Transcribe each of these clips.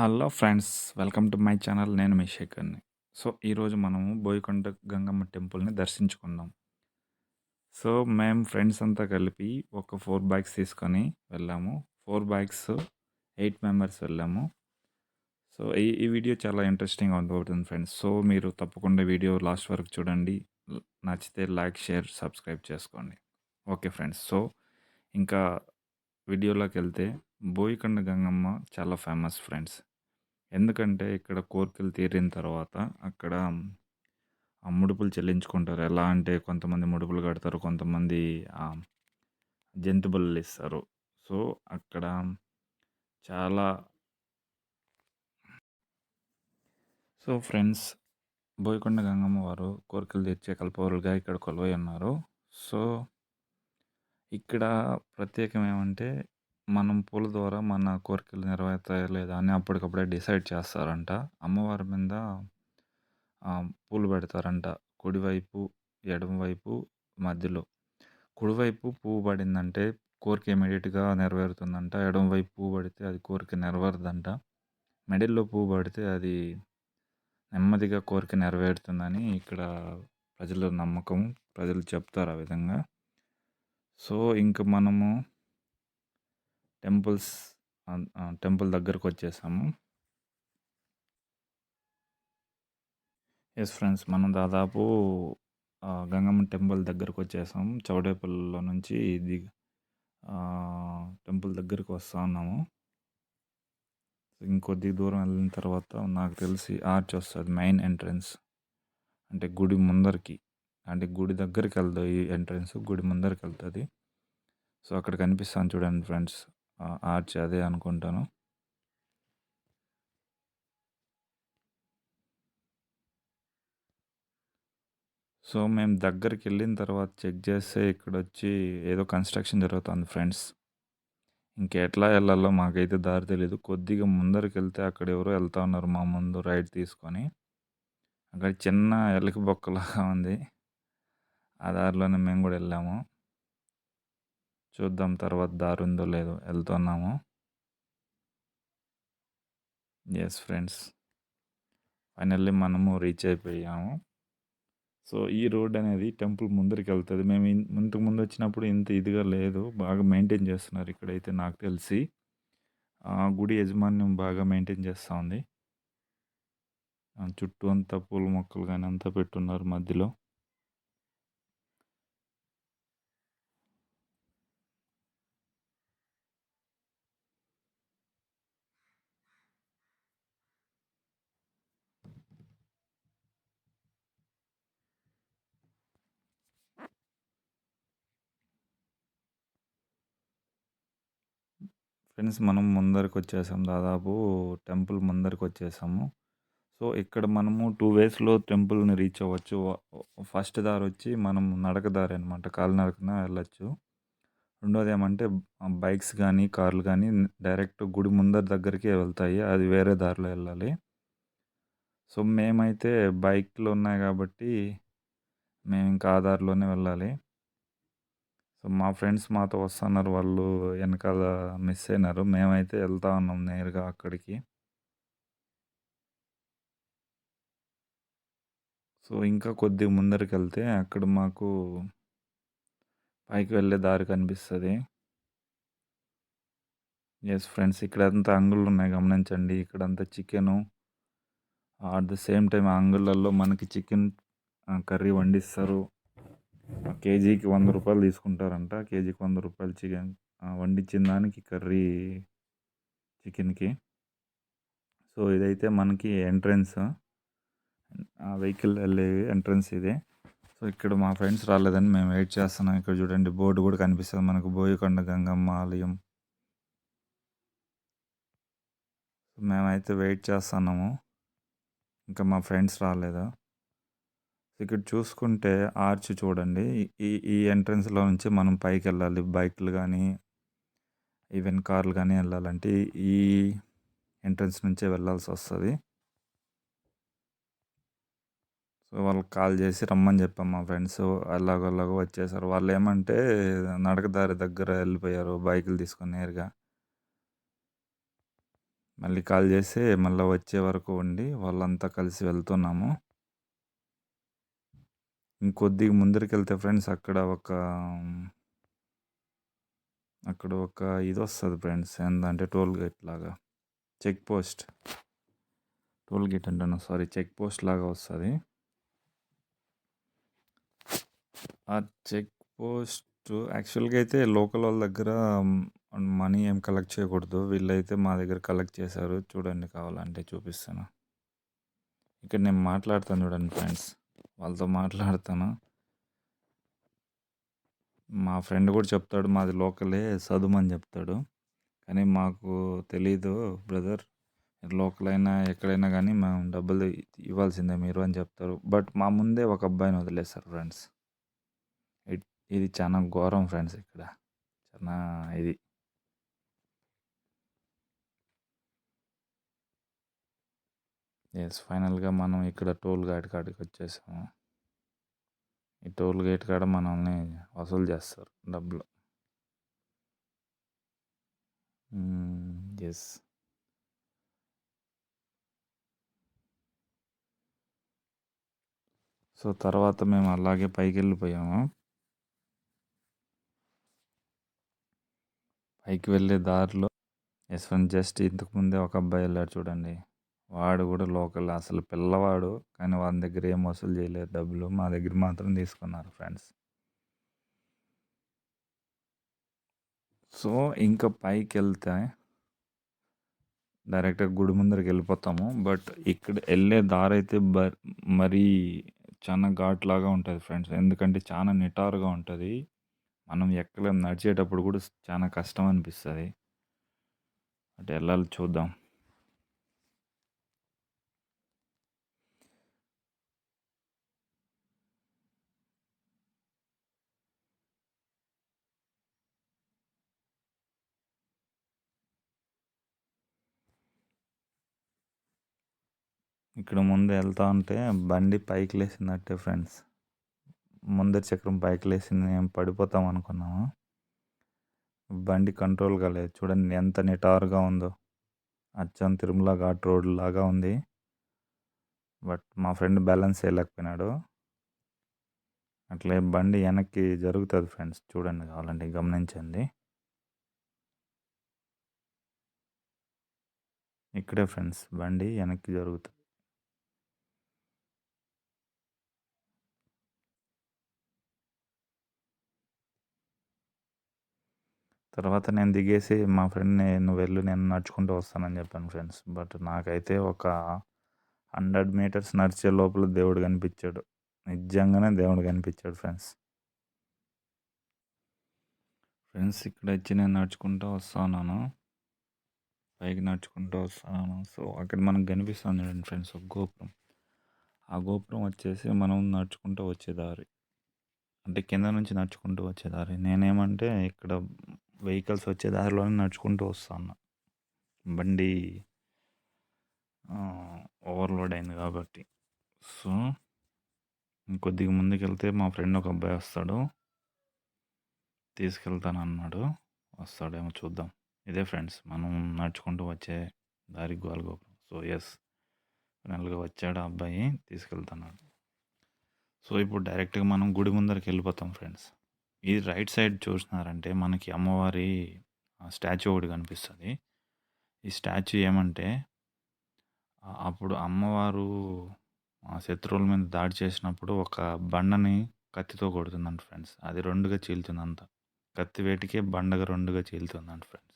Hello friends welcome to my channel. నేను మీ శేఖర్ని. So ఈరోజు మనము బోయకొండ గంగమ్మ టెంపుల్ని దర్శించుకుందాం. సో మేము ఫ్రెండ్స్ అంతా కలిపి ఒక ఫోర్ బైక్స్ తీసుకొని వెళ్ళాము. ఫోర్ బైక్స్ ఎయిట్ మెంబర్స్ వెళ్ళాము. సో ఈ ఈ వీడియో చాలా ఇంట్రెస్టింగ్గా ఉండబోతుంది ఫ్రెండ్స్. సో మీరు తప్పకుండా వీడియో లాస్ట్ వరకు చూడండి. నచ్చితే లైక్ షేర్ సబ్స్క్రైబ్ చేసుకోండి. Okay friends. సో ఇంకా వీడియోలోకి వెళ్తే బోయికొండ గంగమ్మ చాలా ఫేమస్ ఫ్రెండ్స్. ఎందుకంటే ఇక్కడ కోరికలు తీరిన తర్వాత అక్కడ ఆ ముడుపులు చెల్లించుకుంటారు. ఎలా అంటే కొంతమంది ముడుపులు కడతారు కొంతమంది ఆ, జంతు బలులు ఇస్తారు. సో అక్కడ చాలా సో ఫ్రెండ్స్ బోయకొండ గంగమ్మ వారు కోరికలు తీర్చే కల్పవరులుగా ఇక్కడ కొలువై ఉన్నారు. సో ఇక్కడ ప్రత్యేకం ఏమంటే మనం పూల ద్వారా మన కోరికలు నెరవేరుతాయా లేదా అని అప్పటికప్పుడే డిసైడ్ చేస్తారంట. అమ్మవారి మీద ఆ, పూలు పెడతారంట. కుడివైపు ఎడమవైపు మధ్యలో. కుడివైపు పువ్వు పడిందంటే కోరిక ఇమీడియట్గా నెరవేరుతుందంట. ఎడమవైపు పువ్వు పడితే అది కోరిక నెరవేరదంట. మిడిల్లో పువ్వు పడితే అది నెమ్మదిగా కోరిక నెరవేరుతుందని ఇక్కడ ప్రజల నమ్మకం. ప్రజలు చెప్తారు ఆ విధంగా. సో ఇంక మనము టెంపుల్స్ టెంపుల్ దగ్గరకు వచ్చేసాము ఎస్ ఫ్రెండ్స్ మనం దాదాపు గంగమ్మ టెంపుల్ దగ్గరకు వచ్చేసాం చౌడేపల్లిలో నుంచి ఇది టెంపుల్ దగ్గరికి వస్తూ ఉన్నాము. ఇంకొద్ది దూరం వెళ్ళిన తర్వాత నాకు తెలిసి ఆర్చ్ వస్తుంది మెయిన్ ఎంట్రన్స్ అంటే గుడి ముందరికి అంటే గుడి దగ్గరికి వెళ్తుంది ఈ ఎంట్రన్స్ గుడి ముందరికి వెళ్తుంది సో అక్కడ కనిపిస్తాను చూడండి ఫ్రెండ్స్ ఆర్చ్ అదే అనుకుంటాను. సో మేము దగ్గరికి వెళ్ళిన తర్వాత చెక్ చేస్తే ఇక్కడ వచ్చి ఏదో కన్స్ట్రక్షన్ జరుగుతుంది ఫ్రెండ్స్. ఇంకెట్లా వెళ్ళాలో మాకైతే దారి తెలియదు కొద్దిగా ముందరికి వెళ్తే అక్కడ ఎవరో వెళ్తా ఉన్నారు మా ముందు రైడ్ తీసుకొని. అక్కడ చిన్న ఎలక బొక్కలాగా ఉంది. ఆ దారిలోనే మేము కూడా వెళ్ళాము. చూద్దాం తర్వాత దారి ఉందో లేదో. వెళ్తున్నాము. ఎస్ ఫ్రెండ్స్ ఫైనల్లీ మనము రీచ్ అయిపోయాము. సో ఈ రోడ్ అనేది టెంపుల్ ముందరికి వెళ్తుంది. మేము ఇంతకు ముందు వచ్చినప్పుడు ఇంత ఇదిగా లేదు. బాగా మెయింటైన్ చేస్తున్నారు ఇక్కడైతే నాకు తెలిసి. ఆ గుడి యజమాన్యం బాగా మెయింటైన్ చేస్తూ ఉంది. చుట్టూ అంతా పూల మొక్కలు కానీ అంతా పెట్టున్నారు మధ్యలో. ఫ్రెండ్స్ మనం ముందరికి వచ్చేసాం దాదాపు టెంపుల్ ముందరికి వచ్చేసాము సో ఇక్కడ మనము టూ వేస్లో టెంపుల్ని రీచ్ అవ్వచ్చు. ఫస్ట్ దారి వచ్చి మనం నడక దారి అనమాట కాలినడకన వెళ్ళచ్చు. రెండోది ఏమంటే బైక్స్ కానీ కార్లు కానీ డైరెక్ట్ గుడి ముందర దగ్గరికే వెళ్తాయి. అది వేరే దారిలో వెళ్ళాలి. సో మేమైతే బైక్లు ఉన్నాయి కాబట్టి మేము ఇంకా ఆ దారిలోనే వెళ్ళాలి. సో మా ఫ్రెండ్స్ మాతో వస్తున్నారు వాళ్ళు వెనకాల మిస్ అయినారు. మేమైతే వెళ్తా ఉన్నాం నేరుగా అక్కడికి. సో ఇంకా కొద్దిగా ముందరికి వెళ్తే అక్కడ మాకు పైకి వెళ్ళే దారి కనిపిస్తుంది. ఎస్ ఫ్రెండ్స్ ఇక్కడంతా అంగుళ్ళు ఉన్నాయి గమనించండి. ఇక్కడంతా chicken at the same time ఆ అంగుళ్ళల్లో మనకి చికెన్ కర్రీ వండిస్తారు. కేజీకి వంద రూపాయలు తీసుకుంటారంట. కేజీకి వంద రూపాయలు చికెన్ వండించిన దానికి కర్రీ చికెన్కి. సో ఇదైతే మనకి ఎంట్రన్స్ ఆ వెహికల్ వెళ్ళే ఎంట్రన్స్ ఇదే. సో ఇక్కడ మా ఫ్రెండ్స్ రాలేదని మేము వెయిట్ చేస్తున్నాం. ఇక్కడ చూడండి బోర్డు కూడా కనిపిస్తుంది మనకు. బోయకొండ గంగమ్మ ఆలయం. మేమైతే వెయిట్ చేస్తున్నాము. ఇంకా మా ఫ్రెండ్స్ రాలేదు? ఇక్కడ చూసుకుంటే ఆర్చ్ చూడండి. ఈ ఈ ఎంట్రన్స్లో నుంచి మనం పైకి వెళ్ళాలి బైక్లు కానీ ఈవెన్ కార్లు కానీ వెళ్ళాలంటే ఈ ఎంట్రన్స్ నుంచే వెళ్ళాల్సి వస్తుంది. సో వాళ్ళకి కాల్ చేసి రమ్మని చెప్పాం మా ఫ్రెండ్స్. అలాగోలాగో వచ్చేసారు. వాళ్ళు ఏమంటే నడక దారి దగ్గర వెళ్ళిపోయారు. బైకులు తీసుకొని నేరుగా. మళ్ళీ కాల్ చేసి మళ్ళీ వచ్చే వరకు ఉండి వాళ్ళంతా కలిసి వెళ్తున్నాము. ఇంకొద్దిగా ముందరికి వెళ్తే ఫ్రెండ్స్ అక్కడ ఒక అక్కడ ఒక ఇది వస్తుంది ఫ్రెండ్స్ ఏంటంటే టోల్ గేట్ లాగా చెక్ పోస్ట్. టోల్ గేట్ అంటాను సారీ చెక్ పోస్ట్ లాగా వస్తుంది. ఆ చెక్ పోస్ట్ యాక్చువల్గా అయితే లోకల్ వాళ్ళ దగ్గర మనీ ఏం కలెక్ట్ చేయకూడదు. వీళ్ళైతే మా దగ్గర కలెక్ట్ చేశారు. చూడండి కావాలంటే చూపిస్తాను. ఇక్కడ నేను మాట్లాడతాను చూడండి ఫ్రెండ్స్. వాళ్ళతో మాట్లాడతాను. మా ఫ్రెండ్ కూడా చెప్తాడు మాది లోకలే చదువుమని చెప్తాడు. కానీ మాకు తెలీదు బ్రదర్. లోకల్ అయినా ఎక్కడైనా కానీ మేము డబ్బులు ఇవ్వాల్సిందే మీరు అని చెప్తారు. బట్ మా ముందే ఒక అబ్బాయిని వదిలేస్తారు ఫ్రెండ్స్. ఇది చాలా ఘోరం ఫ్రెండ్స్ ఇక్కడ. చాలా ఇది. ఎస్ ఫైనల్గా మనం ఇక్కడ టోల్ గేట్ కాడికి వచ్చేసాము. ఈ టోల్ గేట్ కాడ మనల్ని వసూలు చేస్తారు డబ్బులు. Hmm, ఎస్ సో తర్వాత మేము అలాగే పైకి వెళ్ళిపోయాము పైకి వెళ్ళే దారిలో ఎస్ వన్ జస్ట్ ఇంతకు ముందే ఒక అబ్బాయి వెళ్ళాడు చూడండి. వాడు కూడా లోకల్ అసలు పిల్లవాడు కానీ వాని దగ్గర ఏం వసూలు చేయలేదు డబ్బులు. మా దగ్గర మాత్రం తీసుకున్నారు ఫ్రెండ్స్. సో ఇంకా పైకి వెళ్తే డైరెక్ట్గా గుడి ముందరికి వెళ్ళిపోతాము. బట్ ఇక్కడ వెళ్ళే దారి అయితే మరీ చాలా ఘాట్ లాగా ఉంటుంది ఫ్రెండ్స్. ఎందుకంటే చాలా నిటారుగా ఉంటుంది. మనం ఎక్కడ నడిచేటప్పుడు కూడా చాలా కష్టం అనిపిస్తుంది. అటు వెళ్ళాలి చూద్దాం. ఇక్కడ ముందు వెళ్తా ఉంటే బండి పైకి లేసినట్టే ఫ్రెండ్స్. ముందర చక్రం పైకి లేచింది మేము పడిపోతాం అనుకున్నాము. బండి కంట్రోల్ కాలేదు చూడండి ఎంత నిటారుగా ఉందో. అచ్చం తిరుమల ఘాట్ రోడ్ లాగా ఉంది. బట్ మా ఫ్రెండ్ బ్యాలెన్స్ వేయలేకపోయినాడు అట్లే బండి వెనక్కి జరుగుతుంది ఫ్రెండ్స్. చూడండి కావాలంటే గమనించండి. ఇక్కడే ఫ్రెండ్స్ బండి వెనక్కి జరుగుతుంది. తర్వాత నేను దిగేసి మా ఫ్రెండ్ని నువ్వు వెళ్ళు నేను నడుచుకుంటూ వస్తానని చెప్పాను ఫ్రెండ్స్. బట్ నాకైతే ఒక హండ్రెడ్ మీటర్స్ నడిచే లోపల దేవుడు కనిపించాడు. నిజంగానే దేవుడు కనిపించాడు ఫ్రెండ్స్. ఫ్రెండ్స్ ఇక్కడ వచ్చి నేను నడుచుకుంటూ వస్తున్నాను. పైకి నడుచుకుంటూ వస్తున్నాను. సో అక్కడ మనకు కనిపిస్తుంది చూడండి ఫ్రెండ్స్ ఒక గోపురం. ఆ గోపురం వచ్చేసి మనం నడుచుకుంటూ వచ్చే దారి. అంటే కింద నుంచి నడుచుకుంటూ వచ్చే దారి. నేనేమంటే ఇక్కడ వెహికల్స్ వచ్చే దారిలోనే నడుచుకుంటూ వస్తాను బండి ఓవర్లోడ్ అయింది కాబట్టి. సో ఇంకొద్దిగా ముందుకు వెళ్తే మా ఫ్రెండ్ ఒక అబ్బాయి వస్తాడు. తీసుకెళ్తాను అన్నాడు. వస్తాడేమో చూద్దాం. ఇదే ఫ్రెండ్స్ మనం నడుచుకుంటూ వచ్చే దారి గోల్గోపురం సో ఎస్ ఫైనల్గా వచ్చాడు అబ్బాయి తీసుకెళ్తున్నాడు. సో ఇప్పుడు డైరెక్ట్గా మనం గుడి ముందరికి వెళ్ళిపోతాం ఫ్రెండ్స్. ఇది రైట్ సైడ్ చూసినారంటే మనకి అమ్మవారి స్టాచ్యూ ఒకటి కనిపిస్తుంది. ఈ స్టాచ్యూ ఏమంటే అప్పుడు అమ్మవారు శత్రువుల మీద దాడి చేసినప్పుడు ఒక బండని కత్తితో కొడుతుందంట ఫ్రెండ్స్. అది రెండుగా చీలుతుందంట. కత్తి వేటికే బండగా రెండుగా చీలుతుందంట ఫ్రెండ్స్.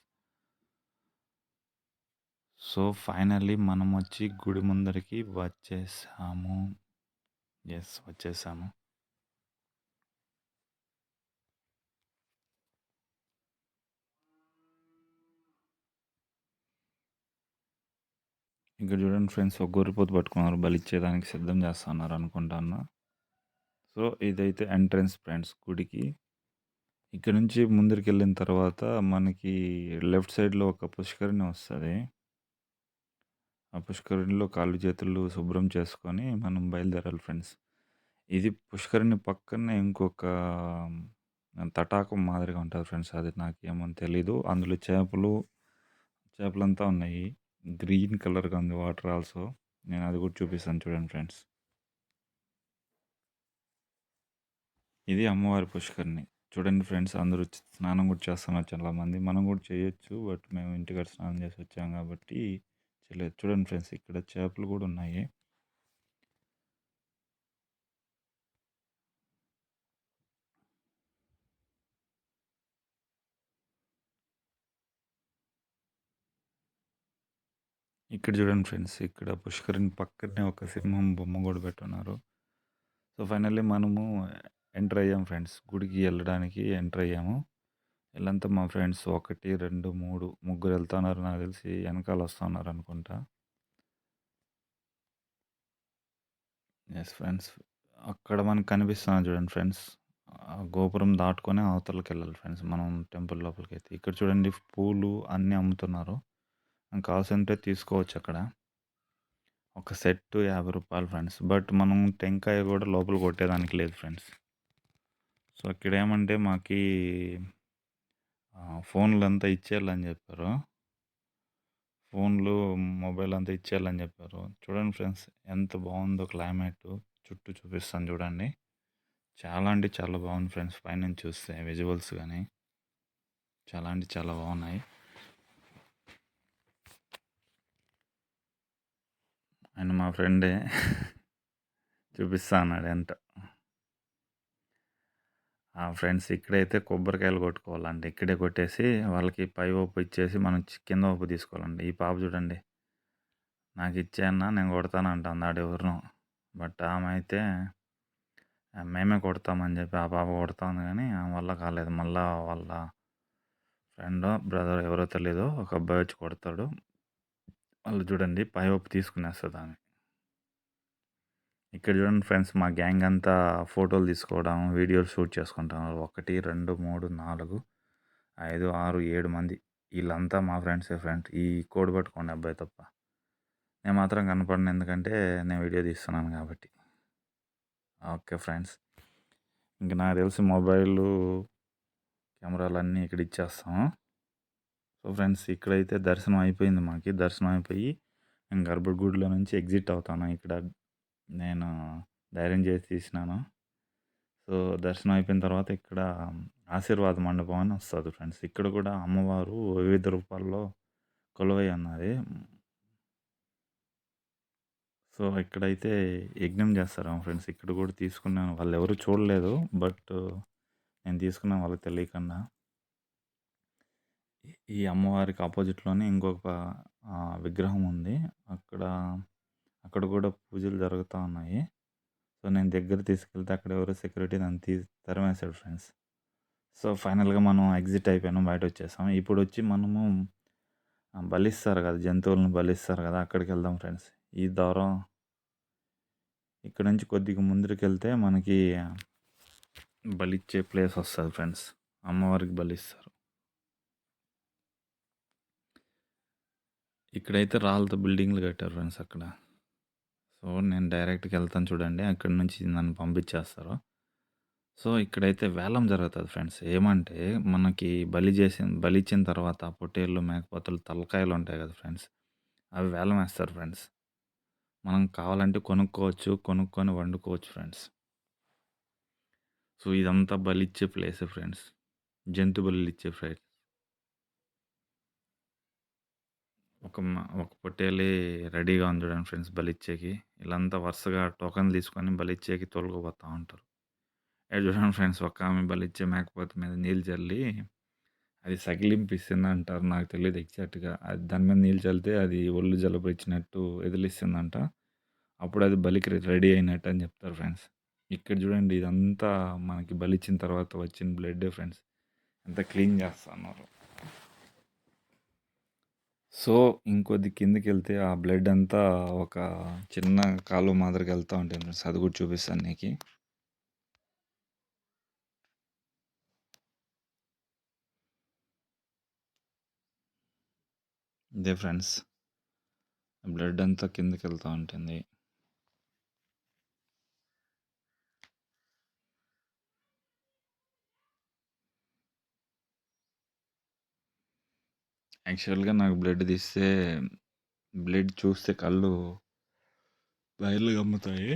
సో ఫైనల్లీ మనం వచ్చి గుడి ముందరికి వచ్చేసాము. ఎస్ వచ్చేసాము. ఇక్కడ చూడండి ఫ్రెండ్స్ ఒక గొర్రెపోతు పట్టుకున్నారు. బలిచ్చేదానికి సిద్ధం చేస్తున్నారు అనుకుంటాను సో ఇదైతే ఎంట్రన్స్ ఫ్రెండ్స్ గుడికి. ఇక్కడ నుంచి ముందరికి వెళ్ళిన తర్వాత మనకి లెఫ్ట్ సైడ్లో ఒక పుష్కరిణి వస్తుంది. ఆ పుష్కరిణిలో కాళ్ళు చేతులు శుభ్రం చేసుకొని మనం బయలుదేరాలి ఫ్రెండ్స్. ఇది పుష్కరిణి పక్కనే ఇంకొక తటాకం మాదిరిగా ఉంటుంది ఫ్రెండ్స్. అది నాకేమో తెలీదు. అందులో చేపలు చేపలంతా ఉన్నాయి. గ్రీన్ కలర్‌గా ఉంది వాటర్ ఆల్సో. నేను అది కూడా చూపిస్తాను చూడండి ఫ్రెండ్స్. ఇది అమ్మవారి పుష్కరిణి. చూడండి ఫ్రెండ్స్ అందరూ స్నానం కూడా చేస్తున్నారు చాలామంది. మనం కూడా చేయొచ్చు. బట్ మేము ఇంటికాడ స్నానం చేసి వచ్చాం కాబట్టి చేయలేదు. చూడండి ఫ్రెండ్స్ ఇక్కడ చేపలు కూడా ఉన్నాయి. ఇక్కడ చూడండి ఫ్రెండ్స్ ఇక్కడ పుష్కరిని పక్కనే ఒక సింహం బొమ్మ కూడా పెట్టున్నారు. సో ఫైనల్లీ మనము ఎంటర్ అయ్యాం ఫ్రెండ్స్. గుడికి వెళ్ళడానికి ఎంటర్ అయ్యాము. వీళ్ళంతా మా ఫ్రెండ్స్ 1, 2, 3 ముగ్గురు వెళ్తున్నారు నాకు తెలిసి వెనకాల వస్తున్నారు అనుకుంటా. Yes friends. అక్కడ మనకు కనిపిస్తున్నాను చూడండి ఫ్రెండ్స్. ఆ గోపురం దాటుకొని అవతలకి వెళ్ళాలి ఫ్రెండ్స్ మనం టెంపుల్ లోపలికైతే. ఇక్కడ చూడండి పూలు అన్నీ అమ్ముతున్నారు. మనకు కావాల్సింటే తీసుకోవచ్చు అక్కడ. ఒక సెట్టు యాభై రూపాయలు ఫ్రెండ్స్. బట్ మనం టెంకాయ కూడా లోపల కొట్టేదానికి లేదు ఫ్రెండ్స్. సో అక్కడ ఏమంటే మాకి ఫోన్లు అంతా ఇచ్చేయాలని చెప్పారు. ఫోన్‌లు, మొబైల్ అంతా ఇచ్చేయాలని చెప్పారు. చూడండి ఫ్రెండ్స్ ఎంత బాగుందో క్లైమేట్ చుట్టూ చూపిస్తాను చూడండి. చాలా అంటే చాలా బాగుంది ఫ్రెండ్స్ పైనుంచి చూస్తే విజువల్స్ కానీ చాలా అంటే చాలా బాగున్నాయి. ఆయన మా ఫ్రెండే. చూపిస్తా అన్నాడు ఎంత ఆ! ఫ్రెండ్స్ ఇక్కడైతే కొబ్బరికాయలు కొట్టుకోవాలండి ఇక్కడే కొట్టేసి వాళ్ళకి పై ఓపు ఇచ్చేసి మనం కింద ఓపు తీసుకోవాలండి. ఈ పాప చూడండి. నాకు ఇచ్చేయన్నా నేను కొడతానంట కొడతానంటుంది ఎవరినో బట్ ఆమె అయితే మేమే కొడతామని చెప్పి ఆ పాప కొడతాను కానీ ఆమె వల్ల కాలేదు. మళ్ళా వాళ్ళ ఫ్రెండో, బ్రదర్ ఎవరో తెలీదు. ఒక అబ్బాయి వచ్చి కొడతాడు. వాళ్ళు చూడండి పై ఒప్పు తీసుకునేస్తది ఆమె. ఇక్కడ చూడండి ఫ్రెండ్స్ మా గ్యాంగ్ అంతా ఫోటోలు తీసుకోవడం, వీడియోలు షూట్ చేసుకుంటాం ఒకటి రెండు మూడు నాలుగు ఐదు ఆరు ఏడు మంది. వీళ్ళంతా మా ఫ్రెండ్సే ఫ్రెండ్స్. ఈ కోడ్ పట్టుకోండి అబ్బాయి తప్ప. నేను మాత్రం కనపడను ఎందుకంటే నేను వీడియో తీస్తున్నాను కాబట్టి. Okay friends. ఇంక నాకు తెలిసి మొబైలు, కెమెరాలన్నీ ఇక్కడ ఇచ్చేస్తాము. సో ఫ్రెండ్స్ ఇక్కడైతే దర్శనం అయిపోయింది మాకి. దర్శనం అయిపోయి నేను గర్భగుడిలో నుంచి ఎగ్జిట్ అవుతాను. ఇక్కడ నేను ధైర్యం చేసి తీసినాను. సో దర్శనం అయిపోయిన తర్వాత ఇక్కడ ఆశీర్వాద మండపం అని వస్తుంది ఫ్రెండ్స్. ఇక్కడ కూడా అమ్మవారు వివిధ రూపాల్లో కొలువై ఉన్నది. సో ఇక్కడైతే యజ్ఞం చేస్తారు ఫ్రెండ్స్. ఇక్కడ కూడా తీసుకున్నాను. వాళ్ళు ఎవరు చూడలేదు. బట్ నేను తీసుకున్నాను వాళ్ళకి తెలియకుండా. ఈ అమ్మవారికి ఆపోజిట్లోనే ఇంకొక ఆహ్, విగ్రహం ఉంది. అక్కడ అక్కడ కూడా పూజలు జరుగుతా ఉన్నాయి. సో నేను దగ్గర తీసుకెళ్తే అక్కడ ఎవరు సెక్యూరిటీ నన్ను తీ తరిమేసాడు ఫ్రెండ్స్. సో ఫైనల్‌గా మనం ఎగ్జిట్ అయిపోయాము. బయటొచ్చేసాం. ఇప్పుడొచ్చి మనము ఆహ్, బలిస్తారు కదా! జంతువులను బలిస్తారు కదా! అక్కడికెళ్దాం ఫ్రెండ్స్. ఈ దూరం ఇక్కడ నుంచి కొద్దిగా ముందరికెళ్తే మనకి బలిచ్చే ప్లేస్ వస్తుంది ఫ్రెండ్స్. అమ్మవారికి బలిస్తారు. ఇక్కడైతే రాళ్ళతో బిల్డింగ్‌లు కట్టారు ఫ్రెండ్స్ అక్కడ. సో నేను డైరెక్ట్‌గా వెళ్తాను చూడండి. అక్కడి నుంచి నన్ను పంపించేస్తారు. సో ఇక్కడైతే వేలం జరుగుతుంది ఫ్రెండ్స్. ఏమంటే మనకి బలి చేసిన బలిచ్చిన తర్వాత పొట్టేళ్ళు, మేకపోతులు తలకాయలు ఉంటాయి కదా ఫ్రెండ్స్. అవి వేలం వేస్తారు ఫ్రెండ్స్. మనం కావాలంటే కొనుక్కోవచ్చు. కొనుక్కొని వండుకోవచ్చు ఫ్రెండ్స్. సో ఇదంతా బలిచ్చే ప్లేస్ ఫ్రెండ్స్. జంతు బలులిచ్చే ఫ్రెండ్స్. ఒక మ ఒక పొట్టేలి రెడీగా ఉంది చూడండి ఫ్రెండ్స్ బలిచ్చేకి. వీళ్ళంతా వరుసగా టోకెన్‌లు తీసుకొని బలిచ్చేకి తోలుకుపోతా ఉంటారు. ఇక్కడ చూడండి ఫ్రెండ్స్ ఒక ఆమె బలిచ్చే మేకపోతే మీద నీళ్ళు చల్లి అది సగిలింపిస్తుంది అంటారు నాకు తెలియదు ఎగ్జాక్ట్‌గా. అది దాని మీద నీళ్ళు చల్లితే అది ఒళ్ళు జలుబు ఇచ్చినట్టు ఎదిలిస్తుందంట. అప్పుడు అది బలికి రెడీ అయినట్టు అని చెప్తారు ఫ్రెండ్స్. ఇక్కడ చూడండి ఇదంతా మనకి బలిచ్చిన తర్వాత వచ్చిన బ్లడ్డే ఫ్రెండ్స్. ఎంత క్లీన్ చేస్తున్నారు సో ఇంకొద్ది కిందకి వెళ్తే ఆ బ్లడ్ అంతా ఒక చిన్న కాలువ మాదిరిగా వెళ్తూ ఉంటుంది ఫ్రెండ్స్. అది కూడా చూపిస్తాను నీకు ఇదే ఫ్రెండ్స్. బ్లడ్ అంతా కిందకి వెళ్తూ ఉంటుంది. యాక్చువల్‌గా నాకు బ్లడ్ తీస్తే బ్లడ్ చూస్తే కళ్ళు బయలు గమ్ముతాయి.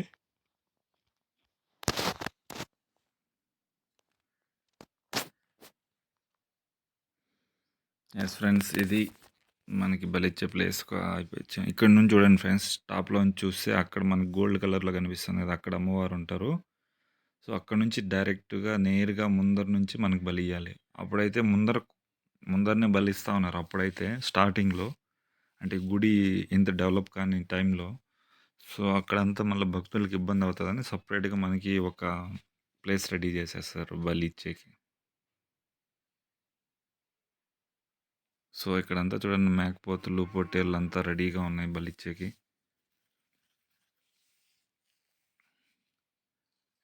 ఎస్ ఫ్రెండ్స్ ఇది మనకి బలిచ్చే ప్లేస్ అయిపోయి ఇక్కడ నుంచి చూడండి ఫ్రెండ్స్ టాప్లో నుంచి చూస్తే అక్కడ మనకి గోల్డ్ కలర్లో కనిపిస్తుంది కదా అక్కడ అమ్మవారు ఉంటారు. సో అక్కడ నుంచి డైరెక్ట్గా నేరుగా ముందర నుంచి మనకి బలి ఇవ్వాలి అప్పుడైతే ముందర ముందరనే బలిస్తూ ఉన్నారు అప్పుడైతే స్టార్టింగ్లో. అంటే గుడి ఇంత డెవలప్ కాని టైంలో. సో అక్కడంతా మళ్ళీ భక్తులకు ఇబ్బంది అవుతుందని సపరేట్గా మనకి ఒక ప్లేస్ రెడీ చేసేస్తారు బలి ఇచ్చేకి. సో ఇక్కడంతా చూడండి మేకపోతులు పొట్టేళ్ళు అంతా రెడీగా ఉన్నాయి బలిచ్చేకి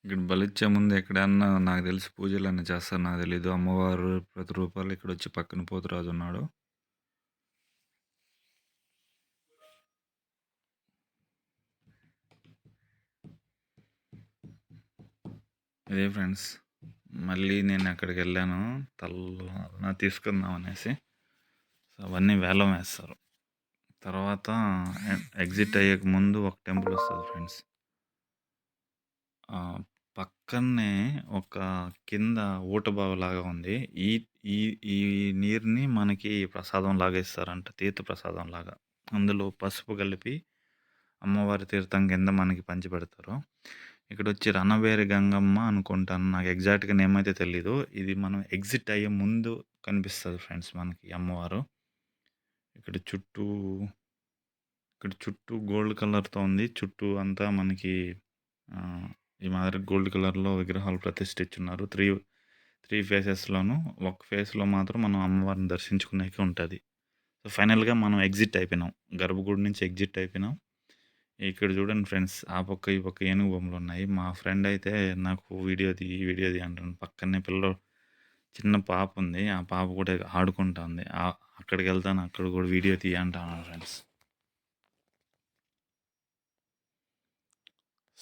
ఇక్కడ బలిచ్చే ముందు ఎక్కడన్నా నాకు తెలిసి పూజలు అన్నీ చేస్తారు నాకు తెలీదు. అమ్మవారు ప్రతి రూపాయలు ఇక్కడ వచ్చి పక్కన పోతురాజు ఉన్నాడు. ఇదే ఫ్రెండ్స్ మళ్ళీ నేను అక్కడికి వెళ్ళాను. తల్ల తీసుకుందాం అనేసి. సో అవన్నీ వేలం వేస్తారు. తర్వాత ఎగ్జిట్ అయ్యక ముందు ఒక టెంపుల్ వస్తుంది ఫ్రెండ్స్. పక్కనే ఒక కింద ఊటబావిలాగా ఉంది. ఈ ఈ ఈ నీరుని మనకి ప్రసాదం లాగా ఇస్తారంట తీర్థ ప్రసాదం లాగా. అందులో పసుపు కలిపి అమ్మవారి తీర్థం కింద మనకి పంచిపెడతారు. ఇక్కడ వచ్చి రణవేరి గంగమ్మ అనుకుంటాను నాకు ఎగ్జాక్ట్గా నేమైతే తెలీదు. ఇది మనం ఎగ్జిట్ అయ్యే ముందు కనిపిస్తుంది ఫ్రెండ్స్ మనకి అమ్మవారు. ఇక్కడ చుట్టూ ఇక్కడ చుట్టూ గోల్డ్ కలర్తో ఉంది. చుట్టూ అంతా మనకి ఈ మాదిరి గోల్డ్ కలర్లో విగ్రహాలు ప్రతిష్ఠించున్నారు. త్రీ త్రీ ఫేసెస్లోను ఒక ఫేస్లో మాత్రం మనం అమ్మవారిని దర్శించుకునేకి ఉంటుంది. సో ఫైనల్గా మనం ఎగ్జిట్ అయిపోయినాం. గర్భగుడి నుంచి ఎగ్జిట్ అయిపోయినాం. ఇక్కడ చూడండి ఫ్రెండ్స్ ఆ పక్క ఈ పక్క ఏనుగు బొమ్మలు ఉన్నాయి. మా ఫ్రెండ్ అయితే నాకు వీడియో ఈ వీడియో తీ అంటాను పక్కనే పిల్లలు చిన్న పాప ఉంది. ఆ పాప కూడా ఆడుకుంటుంది అక్కడికి వెళ్తాను అక్కడ కూడా వీడియో తీయంటాను ఫ్రెండ్స్.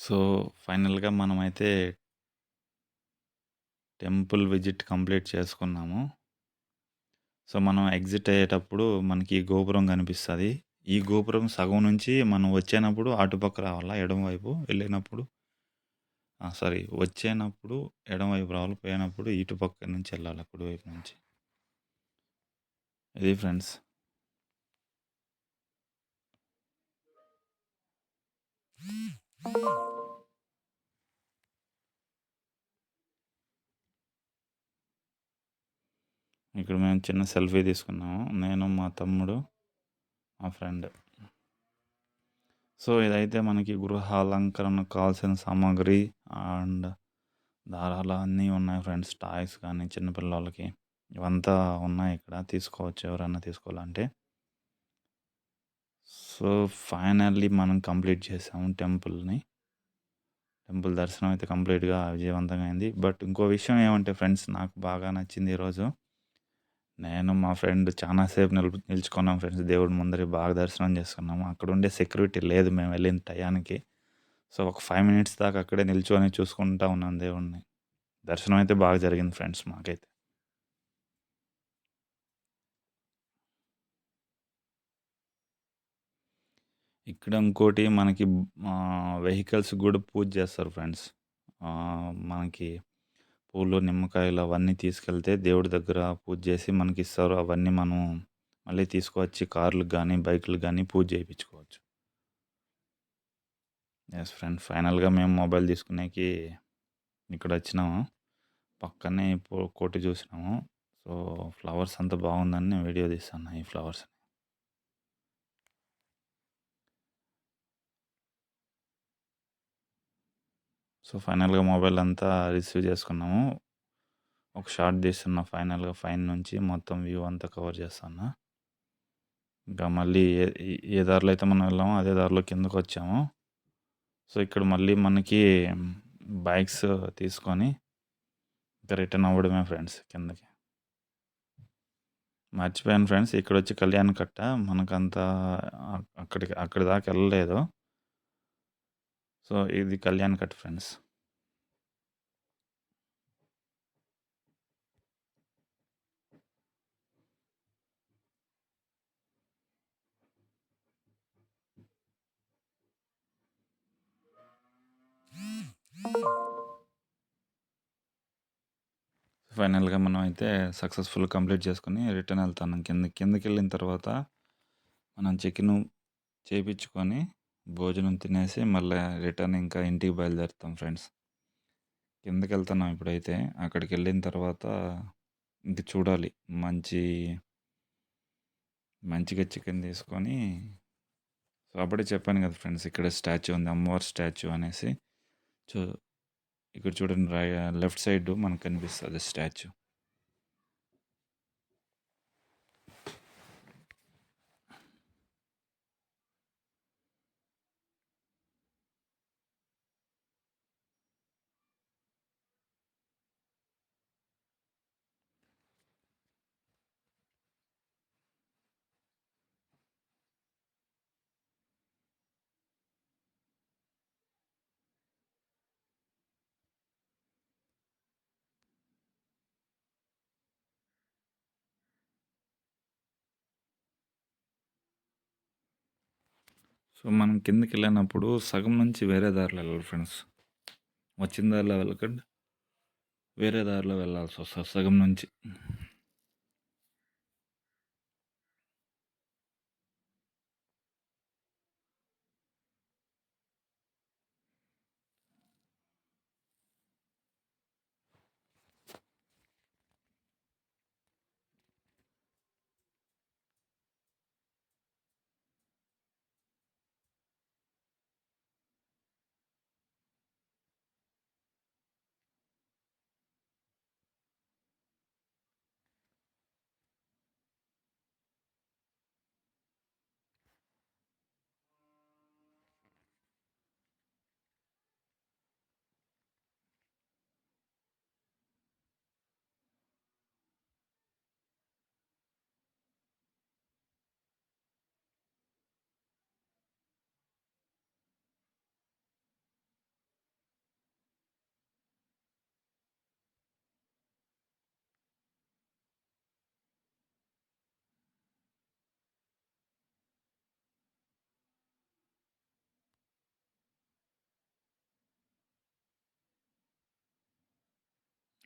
సో ఫైనల్గా మనమైతే టెంపుల్ విజిట్ కంప్లీట్ చేసుకున్నాము. సో మనం ఎగ్జిట్ అయ్యేటప్పుడు మనకి గోపురం కనిపిస్తుంది. ఈ గోపురం సగం నుంచి మనం వచ్చేటప్పుడు అటుపక్క రావాలా? ఎడమవైపు వెళ్ళినప్పుడు? సారీ వచ్చేటప్పుడు ఎడమవైపు రావాలి. పోయినప్పుడు ఇటుపక్క నుంచి వెళ్ళాలి? కుడివైపు నుంచి. ఇది ఫ్రెండ్స్. ఇక్కడ మేము చిన్న సెల్ఫీ తీసుకున్నాము. నేను మా తమ్ముడు మా ఫ్రెండ్. సో ఇదైతే మనకి గృహ అలంకరణకు కావాల్సిన సామాగ్రి అండ్ దారాలు అన్నీ ఉన్నాయి ఫ్రెండ్స్. టాయ్స్ కానీ చిన్నపిల్లలకి ఇవంతా ఉన్నాయి ఇక్కడ. తీసుకోవచ్చు ఎవరైనా తీసుకోవాలంటే. సో ఫైనల్లీ మనం కంప్లీట్ చేసాము టెంపుల్ని. టెంపుల్ దర్శనం అయితే కంప్లీట్గా విజయవంతంగా అయింది బట్ ఇంకో విషయం ఏమంటే ఫ్రెండ్స్ నాకు బాగా నచ్చింది ఈరోజు. నేను మా ఫ్రెండ్ చాలాసేపు నిలు నిల్ నిల్చుకున్నాం ఫ్రెండ్స్. దేవుడి ముందర బాగా దర్శనం చేసుకున్నాము. అక్కడ ఉండే సెక్యూరిటీ లేదు మేము వెళ్ళిన టయానికి. సో ఒక ఫైవ్ మినిట్స్ దాకా అక్కడే నిల్చొని చూసుకుంటా ఉన్నాం దేవుడిని దర్శనం అయితే బాగా జరిగింది ఫ్రెండ్స్ మాకైతే. ఇక్కడ ఇంకోటి మనకి వెహికల్స్ కూడా పూజ చేస్తారు ఫ్రెండ్స్. మనకి పూలు నిమ్మకాయలు అవన్నీ తీసుకెళ్తే దేవుడి దగ్గర పూజ చేసి మనకి ఇస్తారు అవన్నీ మనం మళ్ళీ తీసుకువచ్చి కార్లకు కానీ బైకులకు కానీ పూజ చేయించుకోవచ్చు. ఎస్ ఫ్రెండ్ ఫైనల్గా మేము మొబైల్ తీసుకునేకి ఇక్కడ వచ్చినాము. పక్కనే కోటి చూసినాము. సో ఫ్లవర్స్ అంతా బాగుందని నేను వీడియో తీస్తాను. ఈ ఫ్లవర్స్ సో ఫైనల్గా మొబైల్ అంతా రిసీవ్ చేసుకున్నాము. ఒక షార్ట్ తీస్తున్నా ఫైనల్గా ఫైన్ నుంచి మొత్తం వ్యూ అంతా కవర్ చేస్తున్నా ఇంకా మళ్ళీ ఏ ఏ దారిలో అయితే మనం వెళ్ళామో అదే దారిలో కిందకు వచ్చాము. సో ఇక్కడ మళ్ళీ మనకి బైక్స్ తీసుకొని ఇంకా రిటర్న్ అవ్వడమే ఫ్రెండ్స్ కిందకి. మర్చిపోయాను ఫ్రెండ్స్ ఇక్కడ వచ్చి కళ్యాణ్ కట్ట మనకంతా అక్కడికి అక్కడి దాకా వెళ్ళలేదు. సో ఇది కళ్యాణ్ కట్ ఫ్రెండ్స్. ఫైనల్గా మనం అయితే సక్సెస్ఫుల్ కంప్లీట్ చేసుకుని రిటర్న్ వెళ్తాను. కింద కిందకి వెళ్ళిన తర్వాత మనం చెక్ను చేయించుకొని భోజనం తినేసి మళ్ళీ రిటర్న్ ఇంకా ఇంటికి బయలుదేరుతాం ఫ్రెండ్స్. కిందకి వెళ్తున్నాం ఇప్పుడైతే. అక్కడికి వెళ్ళిన తర్వాత ఇంక చూడాలి. మంచి మంచిగా చికెన్ తీసుకొని సో, అప్పుడే చెప్పాను కదా ఫ్రెండ్స్ ఇక్కడ స్టాచ్యూ ఉంది. అమ్మవారి స్టాచ్యూ అనేసి. చూ ఇక్కడ చూడండి లెఫ్ట్ సైడ్ మనకు కనిపిస్తుంది స్టాచ్యూ. సో, మనం కిందకి వెళ్ళినప్పుడు సగం నుంచి వేరే దారిలో వెళ్ళాలి ఫ్రెండ్స్. వచ్చిన దారిలో వెళ్ళకండి. వేరే దారిలో వెళ్ళాల్సి వస్తుంది సగం నుంచి.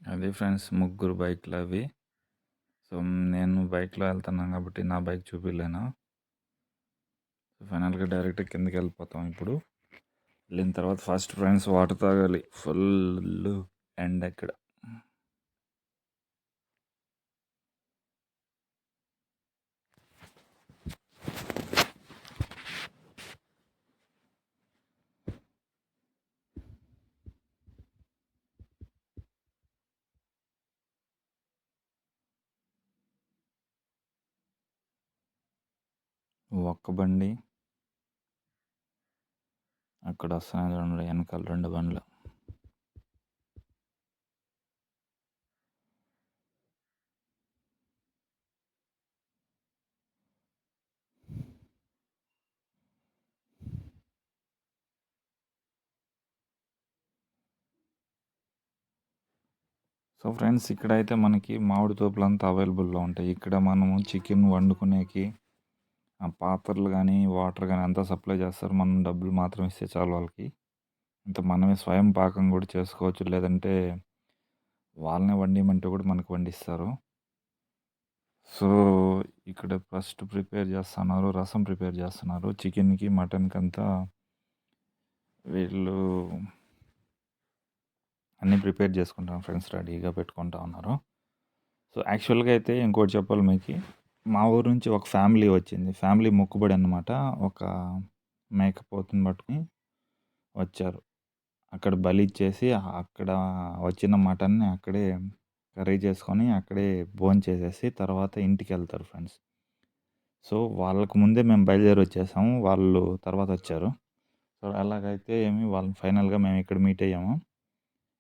అది ఫ్రెండ్స్ ముగ్గురు బైక్లు అవి సో, నేను బైక్‌లో వెళ్తున్నాను కాబట్టి నా బైక్ చూపియలేను. ఫైనల్‌గా డైరెక్ట్‌గా కిందకెళ్ళిపోతాం ఇప్పుడు. వెళ్ళిన తర్వాత ఫస్ట్ ఫ్రెండ్స్ వాటర్ తాగాలి. ఫుల్ ఎండ్ ఇక్కడ. ఒక్క బండి. అక్కడ వస్తున్నాయి రెండు వెనకాల రెండు బండ్లు. సో, ఫ్రెండ్స్ ఇక్కడైతే మనకి మామిడి తోపులంతా అవైలబుల్‌లో ఉంటాయి. ఇక్కడ మనము చికెన్ వండుకునేకి పాత్రలు కానీ వాటర్ కానీ అంతా సప్లై చేస్తారు. మనం డబ్బులు మాత్రం ఇస్తే చాలు వాళ్ళకి. ఇంత మనమే స్వయం పాకం కూడా చేసుకోవచ్చు. లేదంటే వాళ్ళనే వండియమంటే కూడా మనకు వండిస్తారు. సో, ఇక్కడ ఫస్ట్ ప్రిపేర్ చేస్తున్నారు. రసం ప్రిపేర్ చేస్తున్నారు. చికెన్‌కి, మటన్కి అంతా వీళ్ళు అన్నీ ప్రిపేర్ చేసుకుంటాం ఫ్రెండ్స్ రెడీగా పెట్టుకుంటా ఉన్నారు. సో, యాక్చువల్‌గా అయితే ఇంకోటి చెప్పాలి మీకు మా ఊరు నుంచి ఒక ఫ్యామిలీ వచ్చింది. ఫ్యామిలీ మొక్కుబడి అన్నమాట. ఒక మేకపోతుని పట్టుకొని వచ్చారు. అక్కడ బలి ఇచ్చేసి అక్కడ వచ్చిన మటన్‌ని అక్కడే కర్రీ చేసుకొని, అక్కడే భోంచేసేసి తర్వాత ఇంటికి వెళ్తారు ఫ్రెండ్స్. సో, వాళ్ళకు ముందే మేము బయలుదేరి వచ్చేసాము. వాళ్ళు తర్వాత వచ్చారు. సో, అలాగైతే ఏమి వాళ్ళని ఫైనల్‌గా మేము ఇక్కడ మీట్ అయ్యాము.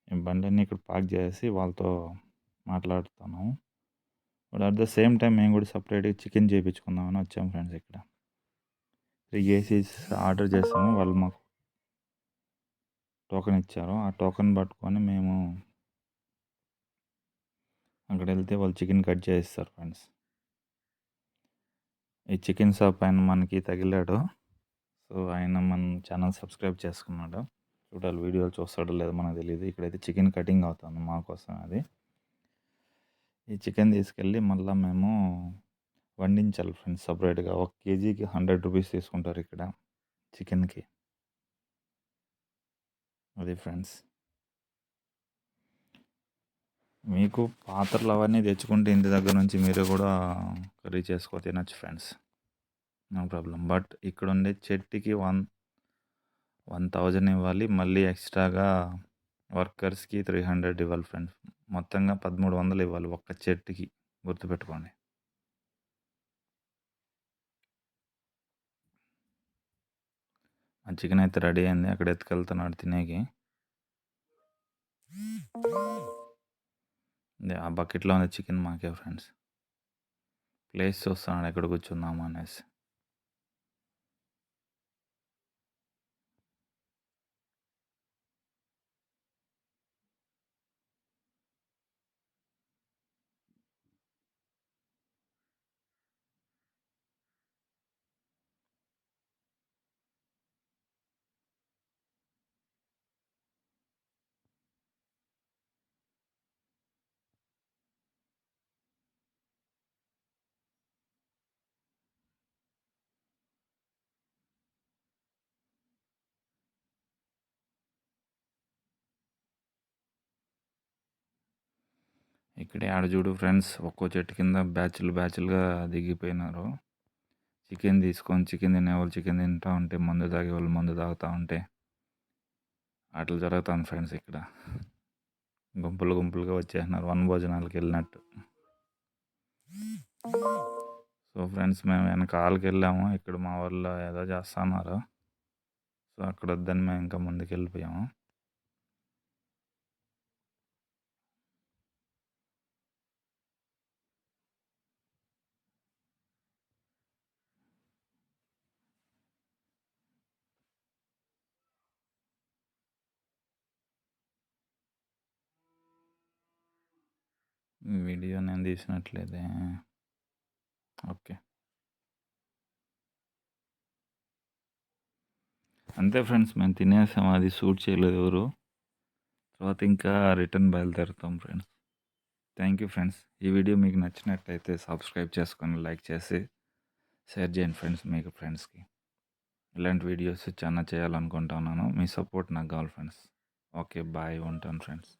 మేము బండి అన్నీ ఇక్కడ పార్క్ చేసి వాళ్ళతో మాట్లాడుతున్నాము. But at the same time మేము కూడా సపరేట్గా చికెన్ చేపించుకుందామని వచ్చాము ఫ్రెండ్స్ ఇక్కడ. త్రీ ఏసీస్ ఆర్డర్ చేస్తాము వాళ్ళు మాకు టోకెన్ ఇచ్చారు. ఆ టోకెన్ పట్టుకొని మేము అక్కడ వెళ్తే వాళ్ళు చికెన్ కట్ చేస్తారు ఫ్రెండ్స్. ఈ చికెన్ షాప్ ఆయన మనకి తగిలాడు. సో, ఆయన మన ఛానల్ సబ్స్క్రైబ్ చేసుకున్నాడు. చూడాలి వీడియోలు చూస్తాడో లేదో మనకు తెలియదు ఇక్కడైతే చికెన్ కటింగ్ అవుతుంది మా కోసం అది. ఈ చికెన్ తీసుకెళ్ళి మళ్ళీ మేము వండించాలి ఫ్రెండ్స్ సపరేట్గా. ఒక కేజీకి హండ్రెడ్ రూపీస్ తీసుకుంటారు ఇక్కడ చికెన్కి. అది ఫ్రెండ్స్. మీకు పాత్రలు అవన్నీ తెచ్చుకుంటే ఇంటి దగ్గర నుంచి మీరు కూడా కర్రీ చేసుకో తినచ్చు ఫ్రెండ్స్. No problem. బట్ ఇక్కడ ఉండే చెట్టుకి వన్ వన్ థౌజండ్ ఇవ్వాలి. మళ్ళీ ఎక్స్ట్రాగా వర్కర్స్కి త్రీ హండ్రెడ్ ఇవ్వాలి ఫ్రెండ్స్. మొత్తంగా పదమూడు వందలు ఇవ్వాలి ఒక్క చెట్టుకి. గుర్తుపెట్టుకోండి. మా చికెన్ అయితే రెడీ అయింది. అక్కడ ఎత్తుకెళ్తున్నాడు తినేకి. ఆ బకెట్లో ఉన్న చికెన్ మాకే ఫ్రెండ్స్. ప్లేస్ చూస్తున్నాడు ఎక్కడ కూర్చుందాము అనేసి ఇక్కడే ఆడ చూడు ఫ్రెండ్స్ ఒక్కో చెట్టు కింద బ్యాచ్లు బ్యాచ్లుగా దిగిపోయినారు. చికెన్ తీసుకొని చికెన్ తినేవాళ్ళు చికెన్ తింటూ ఉంటే మందు తాగేవాళ్ళు మందు తాగుతూ ఉంటే అట్లా జరుగుతుంది ఫ్రెండ్స్ ఇక్కడ. గుంపులు గుంపులుగా వచ్చేసినారు వన్ భోజనాలకు వెళ్ళినట్టు. సో ఫ్రెండ్స్ మేము వెనకాలకి వెళ్ళాము ఇక్కడ మా వాళ్ళు ఏదో చేస్తున్నారు సో అక్కడ వద్దని మేము ఇంకా ముందుకు వెళ్ళిపోయాము. వీడియో నేను తీసినట్లేదే. ఓకే. అంతే ఫ్రెండ్స్ మేము తినేసాం. అది షూట్ చేయలేదు ఎవరు. తర్వాత ఇంకా రిటర్న్ బయలుదేరుతాం ఫ్రెండ్స్. Thank you friends. ఈ వీడియో మీకు నచ్చినట్లయితే సబ్స్క్రైబ్ చేసుకొని లైక్ చేసి షేర్ చేయండి ఫ్రెండ్స్ మీకు ఫ్రెండ్స్కి. ఇలాంటి వీడియోస్ చాలా చేయాలనుకుంటున్నాను. మీ సపోర్ట్ నాకు కావాలి ఫ్రెండ్స్. Okay bye. ఉంటాను ఫ్రెండ్స్.